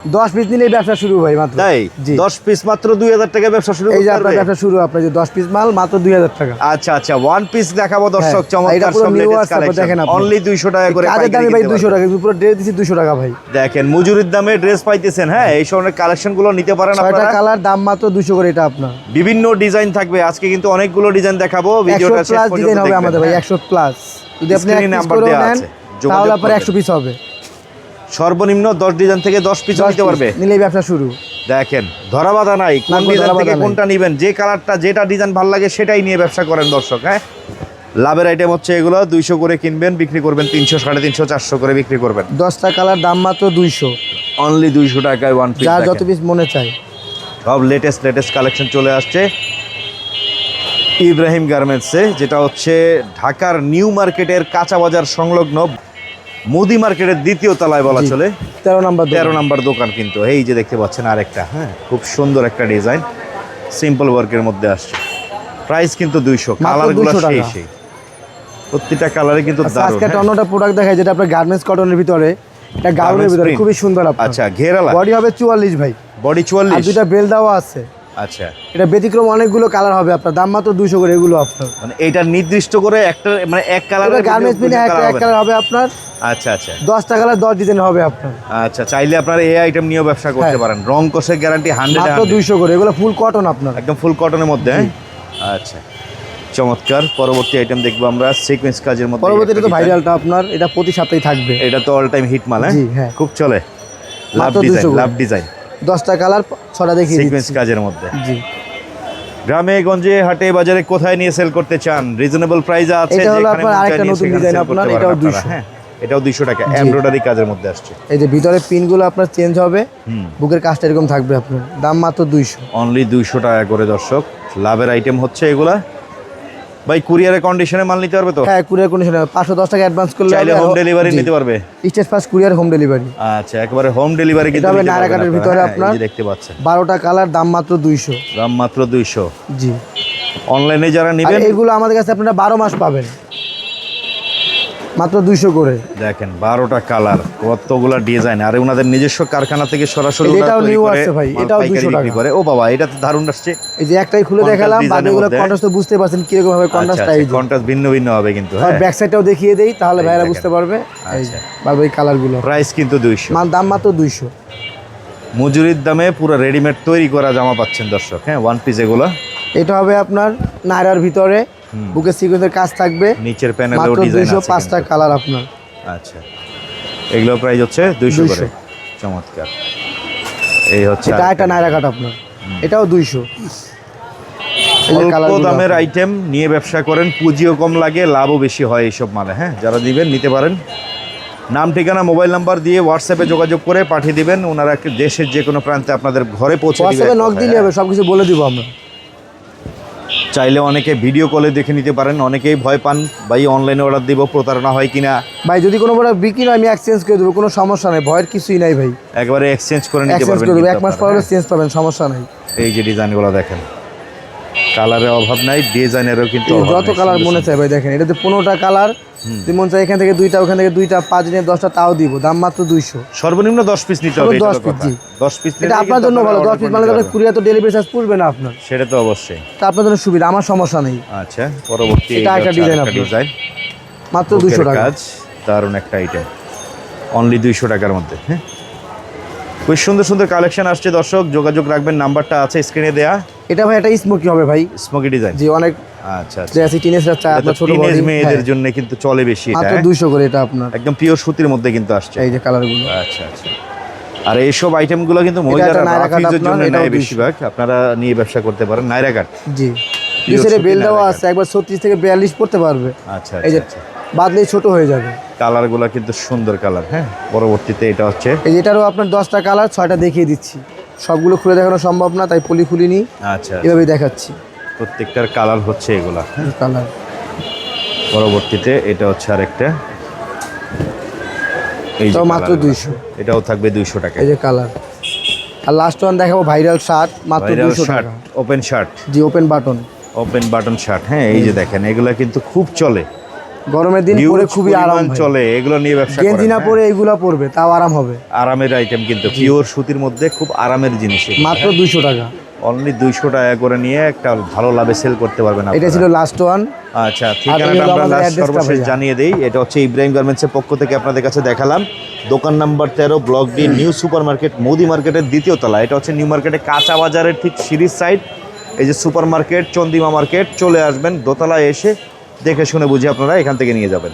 দশ পিস নিলেই ব্যবসা শুরু ভাই মাত্র। তাই? দশ পিস মাত্র দুই হাজার টাকা ব্যবসা শুরু এই যে আপনার ব্যবসা শুরু আপনার যে দশ পিস মাল মাত্র দুই হাজার টাকা। আচ্ছা আচ্ছা ওয়ান পিস দেখাবো দর্শক হ্যাঁ, চমৎকার সব লেটেস্ট আসছে, আপনার কালেকশন দেখেন অনলি 200 টাকা করে কাজের দামে ভাই দুশো টাকা পুরো ড্রেস দিচ্ছি দুশো টাকা ভাই। দেখেন মজুরির দামে ড্রেস পাইতেছেন হ্যাঁ এই ধরনের কালেকশনগুলো নিতে পারেন আপনারা। কালার দাম মাত্র দুশো করে এটা আপনার। বিভিন্ন ডিজাইন থাকবে। আজকে কিন্তু অনেকগুলো ডিজাইন দেখাবো একশো ভিডিওটা শেষ প্লাস পর্যন্ত হবে আমাদের ভাই হ্যাঁ। একশো প্লাস যদি আপনি করেও দেওয়া আছে, তাহলে আপনার একশো পিস হবে। সর্বনিম্ন 10 ডিজাইন থেকে 10 পিস 10 নিতে পারবে। নিলেই ব্যবসা শুরু। দেখেন ধরা বাধা নাই কোন ডিজাইন থেকে কোনটা নেবেন যে কালারটা যেটা ডিজাইন ভালো লাগে সেটাই নিয়ে ব্যবসা করেন দর্শক হ্যাঁ? লাভের আইটেম হচ্ছে এগুলো দুইশো করে কিনবেন বিক্রি করবেন তিনশো সাড়ে তিনশো চারশো করে বিক্রি করবেন। দশটা কালার দাম মাত্র দুইশো। অনলি দুইশো টাকায় ওয়ান পিস যত পিস মনে চাই সব লেটেস্ট লেটেস্ট কালেকশন চলে আসছে। ইব্রাহিম গার্মেন্টসে যেটা হচ্ছে ঢাকার নিউ মার্কেটের কাঁচা বাজার সংলগ্ন মোদি মার্কেটের দ্বিতীয় তলায় বলা চলে। তেরো নাম্বার। তেরো নাম্বার দোকান কিন্তু। এই যে দেখতে পাচ্ছেন আরেকটা হ্যাঁ খুব সুন্দর একটা ডিজাইন। সিম্পল ওয়ার্কের মধ্যে আসছে। প্রাইস কিন্তু দুইশো কালারগুলো 200 সেই সেই। প্রতিটা কালারে কিন্তু আচ্ছা, দারুণ আজকে একটা হ্যাঁ। অন্যটা প্রোডাক্ট দেখায় যেটা আপনার গার্মেন্টস কটনের ভিতরে। এটা গাউনের ভিতরে খুবই সুন্দর আচ্ছা ঘেরালা। বডি হবে চুয়াল্লিশ ভাই। বডি চুয়াল্লিশ। দুইটা বেল দেওয়া আছে। আচ্ছা। এটা ব্যতিক্রম অনেকগুলো কালার হবে আপনার। দাম মাত্র দুশো করে এগুলো আপনার। মানে এটা নির্দিষ্ট করে একটা মানে এক এটা কালারের গার্মেন্টস মিলে একটা এক কালার হবে আপনার। আচ্ছা আচ্ছা। দশটা কালার দশ ডিজাইন হবে আপনার। আচ্ছা চাইলে আপনারা এই আইটেম নিয়েও ব্যবসা করতে হ্যাঁ। পারেন। রং কোষের গ্যারান্টি হান্ড্রেড মাত্র দুইশো করে এগুলো ফুল কটন আপনার। একদম ফুল কটনের মধ্যে হ্যাঁ? আচ্ছা। চমৎকার। পরবর্তী আইটেম দেখব আমরা সিকোয়েন্স কাজের মধ্যে পরবর্তীতে একটা তো ভাইরালটা আপনার এটা প্রতি সপ্তাহে থাকবে। এটা তো অল টাইম হিট মাল হ্যাঁ? হ্যাঁ। খুব চলে। লাভ ডিজাইন লাভ ডিজাইন দশটা কালার ছটা দেখিয়ে সিকোয়েন্স কাজের মধ্যে। জি। গ্রামে গঞ্জে হাটে বাজারে কোথায় নিয়ে সেল করতে চান? রিজনেবল প্রাইসে আছে এটা হলো আপনার আরেকটা নতুন করতে আপনার, এটাও 200 হ্যাঁ এটাও দুইশো টাকা। এমব্রয়ডারি কাজের মধ্যে আসছে। এই যে ভিতরে পিনগুলো আপনার চেঞ্জ হবে বুকের কাজটা এরকম থাকবে আপনার। দাম মাত্র দুইশো। অনলি দুইশো টাকা করে দর্শক। লাভের আইটেম হচ্ছে এগুলা। ভাই কুরিয়ারের কন্ডিশনে মাল নিতে পারবে তো? হ্যাঁ কুরিয়ার কন্ডিশনে পাঁচশো দশ টাকা অ্যাডভান্স করলে চাইলে হোম ডেলিভারি নিতে পারবে? Stage first courier home delivery আচ্ছা একবারে হোম ডেলিভারি কিন্তু তবে হবে নারাকাটের ভিতরে আপনারা এই আপনার। দেখতে পাচ্ছেন। বারোটা কালার দাম মাত্র দুইশো। দাম মাত্র দুইশো। জি। অনলাইনে যারা নেবেন এগুলো আমাদের কাছে আপনারা বারো মাস পাবেন। মাত্র দুইশো করে। দেখেন বারোটা কালার কতগুলা ডিজাইন। আর ওনাদের নিজস্ব কারখানা থেকে সরাসরি এটাও আসছে ভাই, এটাও পাইকারি 200 বিক্রি টাকা। করে। ও বাবা এটা তো দারুণ আসছে। এই যে একটাই খুলে দেখালাম বাকিগুলো কন্ট্রাস্ট তো বুঝতে পারছেন কীরকম ভাবে কন্ট্রাস্ট আচ্ছা কন্ট্রাস্ট ভিন্ন ভিন্ন হবে কিন্তু হ্যাঁ। ব্যাক সাইডটাও দেখিয়ে দেই তাহলে ভাইরা বুঝতে পারবে। আচ্ছা। বারবার এই কালারগুলো। প্রাইস কিন্তু দুইশো। মাল দাম মাত্র দুইশো। মজুরির দামে পুরো রেডিমেড তৈরি করা জামা পাচ্ছেন দর্শক হ্যাঁ ওয়ান পিস এগুলো। এটা হবে আপনার নাইরার ভিতরে। বুকের সিকোয়েন্সের কাজ থাকবে। নিচের প্যানেলেও ডিজাইন আছে পাঁচটা কিন্তু। কালার আপনার। আচ্ছা। এগুলো প্রাইস হচ্ছে 200 করে। চমৎকার। এই হচ্ছে এটা একটা নায়রা কাট আপনার। এটাও দুইশো। এই যে অল্প দামের আইটেম নিয়ে ব্যবসা করেন পুঁজিও কম লাগে লাভও বেশি হয় এইসব মালে হ্যাঁ? যারা দিবেন নিতে পারেন। নাম ঠিকানা মোবাইল নাম্বার দিয়ে হোয়াটসঅ্যাপে যোগাযোগ করে পাঠিয়ে দিবেন। ওনারা দেশের যে কোনো প্রান্তে আপনাদের ঘরে পৌঁছে হোয়াটসঅ্যাপে নক দিলে হবে সব কিছু বলে দিব আমরা। চাইলে অনেকে ভিডিও কলে দেখে নিতে পারেন অনেকেই ভয় পান ভাই অনলাইনে অর্ডার দিব প্রতারণা হয় কিনা? ভাই যদি কোনো প্রোডাক্ট বিক্রি না আমি এক্সচেঞ্জ করে দেবো কোনো সমস্যা নেই ভয়ের কিছুই নাই ভাই। একবারে এক্সচেঞ্জ করে নিতে পারবেন এক মাস পরে চেঞ্জ পাবেন সমস্যা নাই। হ্যাঁ। এই যে ডিজাইনগুলো দেখেন। কালারের অভাব নাই ডিজাইনেরও কিন্তু যত কালার মনে চাই ভাই দেখেন এটাতে পনেরোটা কালার যদি মন চাই এখান থেকে দুইটা ওখান থেকে দুইটা পাঁচ দিনের দশটা তাও দিব দাম মাত্র দুইশো। সর্বনিম্ন দশ পিস নিতে হবে সর্বনিম্ন এটা 10 তো কথা। জি। দশ পিস এটা আপনার জন্য ভালো দশ পিস মানে কুরিয়া তো ডেলিভারি চার্জ পড়বে না আপনার। সেটা তো অবশ্যই। তা আপনার জন্য সুবিধা আমার সমস্যা নেই। আচ্ছা পরবর্তী এটা একটা ডিজাইন। ডিজাইন মাত্র দুইশো টাকা। দারুণ একটা আইটেম অনলি দুইশো টাকার মধ্যে হ্যাঁ? খুব সুন্দর সুন্দর কালেকশন আসছে দর্শক যোগাযোগ রাখবেন নাম্বারটা আছে স্ক্রিনে দেয়া। এটা ভাই একটা স্মোকি হবে ভাই। স্মোকি ডিজাইন যে অনেক আচ্ছা আচ্ছা। আপনার ছোট টিনেজ মেয়েদের জন্য কিন্তু চলে বেশি এটা মাত্র হ্যাঁ? দুইশো করে এটা আপনার। একদম পিওর সুতির মধ্যে কিন্তু আসছে। এই যে কালারগুলো আচ্ছা আচ্ছা। আর এইসব আইটেমগুলো কিন্তু মহিলারা রাফিজের জন্য নেয় 200 বেশিরভাগ। আপনারা নিয়ে ব্যবসা করতে পারেন নাইরা কাট। জি। পিছনে বেল দেওয়া আছে একবার ছত্রিশ থেকে বিয়াল্লিশ পড়তে পারবে। আচ্ছা এই যে আচ্ছা। বাদলেই ছোট হয়ে যাবে। কালারগুলো কিন্তু সুন্দর কালার হ্যাঁ? পরবর্তীতে এটা হচ্ছে এই যেটারও আপনার দশটা কালার ছয়টা দেখিয়ে দিচ্ছি। সবগুলো খুলে দেখানো সম্ভব না তাই পলি খুলিনি আচ্ছা। এভাবেই দেখাচ্ছি। প্রত্যেকটার কালার হচ্ছে এগুলা। কালার। পরবর্তীতে এটা হচ্ছে আরেকটা। এই মাত্র। 200 এটাও থাকবে দুইশো টাকা। এই যে কালার। আর লাস্ট ওয়ান দেখাবো ভাইরাল শার্ট মাত্র দুশো টাকা। ওপেন শার্ট জি open button open button shirt হ্যাঁ এই যে দেখেন এগুলা কিন্তু খুব চলে। গরমের দিন পরে খুবই আরাম চলে এগুলো নিয়ে ব্যবসা গেঞ্জি না হ্যাঁ? পরে এইগুলা পরবে তাও আরাম হবে। আরামের আইটেম কিন্তু পিওর সুতির মধ্যে খুব আরামের জিনিস মাত্র দুইশো টাকা। অনলি দুইশো টাকা করে নিয়ে একটা ভালো লাভে সেল করতে পারবেন এটা ছিল লাস্ট ওয়ান আচ্ছা ঠিকানাটা আমরা লাস্ট সর্বশেষ জানিয়ে দেই এটা হচ্ছে ইব্রাহিম গার্মেন্টসের পক্ষ থেকে আপনাদের কাছে দেখালাম। দোকান নাম্বার তেরো block D new super market Modi মার্কেটের দ্বিতীয় তলা। এটা হচ্ছে নিউ মার্কেটে কাঁচা বাজারের ঠিক সিরিজ সাইড এই যে সুপার মার্কেট চন্দিমা মার্কেট চলে আসবেন দোতলায় এসে দেখে শুনে বুঝে আপনারা এখান থেকে নিয়ে যাবেন।